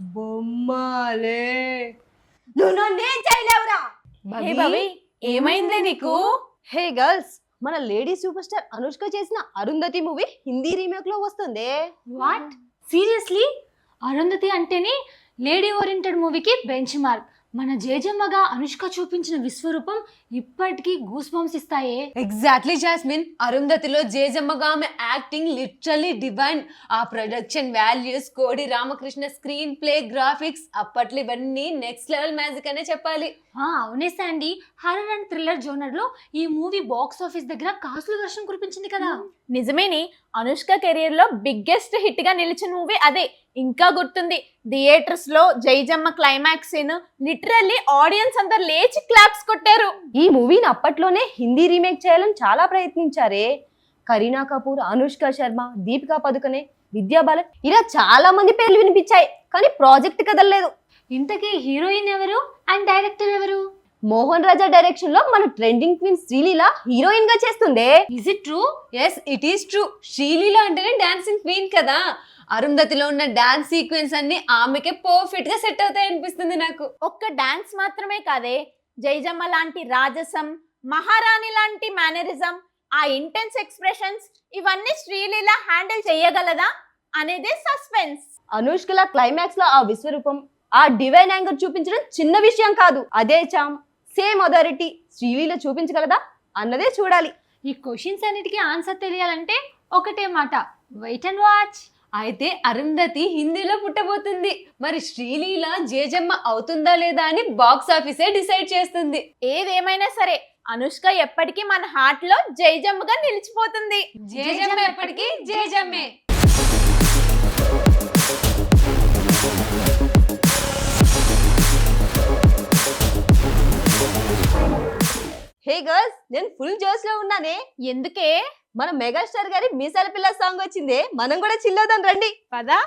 బొమ్మలే. నువ్వు నన్నేం చేయలేవురా? హే భవి ఏమైంది నీకు? హే గర్ల్స్ మన లేడీ సూపర్ స్టార్ అనుష్క చేసిన అరుంధతి మూవీ హిందీ రీమేక్లో వస్తుంది. వాట్? సీరియస్లీ? అరుంధతి అంటేనే లేడీ ఓరియంటెడ్ మూవీకి బెంచ్ మార్క్ మన జేజమ్మగా అనుష్క చూపించిన విశ్వరూపం ఇప్పటికీ గూస్ బంప్స్ ఇస్తాయే. ఎగ్జాక్ట్లీ జాస్మిన్ అరుంధతిలో జేజమ్మగా ఆమె యాక్టింగ్ లిటరలీ డివైన్ ఆ production values Kodi Ramakrishna screen play graphics అప్పట్లో ఇవన్నీ నెక్స్ట్ లెవెల్ మ్యాజిక్ అనే చెప్పాలి. ఆ, అవునే శాండీ. హర్రర్ అండ్ థ్రిల్లర్ జోనర్లో ఈ మూవీ బాక్స్ ఆఫీస్ దగ్గర కాసుల వర్షం కురిపించింది కదా. నిజమేని. అనుష్క కెరియర్లో బిగ్గెస్ట్ హిట్గా నిలిచిన మూవీ అదే. ఇంకా గుర్తుంది థియేటర్స్లో Jejamma climax scene literally audience అంతా లేచి క్లాప్స్ కొట్టారు. ఈ మూవీని అప్పట్లోనే హిందీ రీమేక్ చేయాలని చాలా ప్రయత్నించారే. కరీనా కపూర్ అనుష్క శర్మ దీపికా పదుకనే విద్యా బాలన్ ఇలా చాలా మంది పేర్లు వినిపించాయి కానీ ప్రాజెక్ట్ కదలలేదు. ఇంతకీ హీరోయిన్ ఎవరు? అండ్ డైరెక్టర్ ఎవరు? మోహన్ రాజా డైరెక్షన్లో మన ట్రెండింగ్ క్వీన్ శ్రీలీల హీరోయిన్గా చేస్తుందే is it true yes it is true Sreeleela అంటేనే డాన్సింగ్ క్వీన్ కదా. అరుంధతిలో ఉన్న డాన్స్ సీక్వెన్స్ అన్ని ఆమెకే పర్ఫెక్ట్గా సెట్ అవుతాయి అనిపిస్తుంది నాకు. ఒక్క డాన్స్ మాత్రమే కాదే జైజమ్మ లాంటి రాజసం మహారాణి లాంటి మేనరిజం ఆ ఇంటెన్స్ ఎక్స్ప్రెషన్స్ ఇవన్నీ శ్రీలీల హ్యాండిల్ చేయగలదా? అనేదే సస్పెన్స్ అనుష్కల క్లైమాక్స్లో ఆ విశ్వరూపం ఆ డివైన్ యాంగర్ చూపించడం చిన్న విషయం కాదు. అదే చామ్. సేమ్ అథారిటీ శ్రీలీల చూపించగలదా? అన్నదే చూడాలి. ఈ క్వశ్చన్స్ అన్నిటికీ ఆన్సర్ తెలియాలంటే ఒకటే మాట. Wait and watch. అయితే అరుంధతి హిందీలో పుట్టబోతుంది. మరి శ్రీలీల జేజమ్మ అవుతుందా లేదా అని బాక్స్ ఆఫీసే డిసైడ్ చేస్తుంది. ఏదేమైనా సరే అనుష్క ఎప్పటికీ మన హార్ట్లో జైజమ్మగా నిలిచిపోతుంది. జేజమ్మ ఎప్పటికీ జేజమ్మే. హే గర్ల్స్ నేను ఫుల్ జోస్లో ఉన్నానే. ఎందుకే? మన మెగాస్టార్ గారి మీసాల పిల్ల సాంగ్ వచ్చిందే. మనం కూడా చిల్లవుదాం రండి. పదా.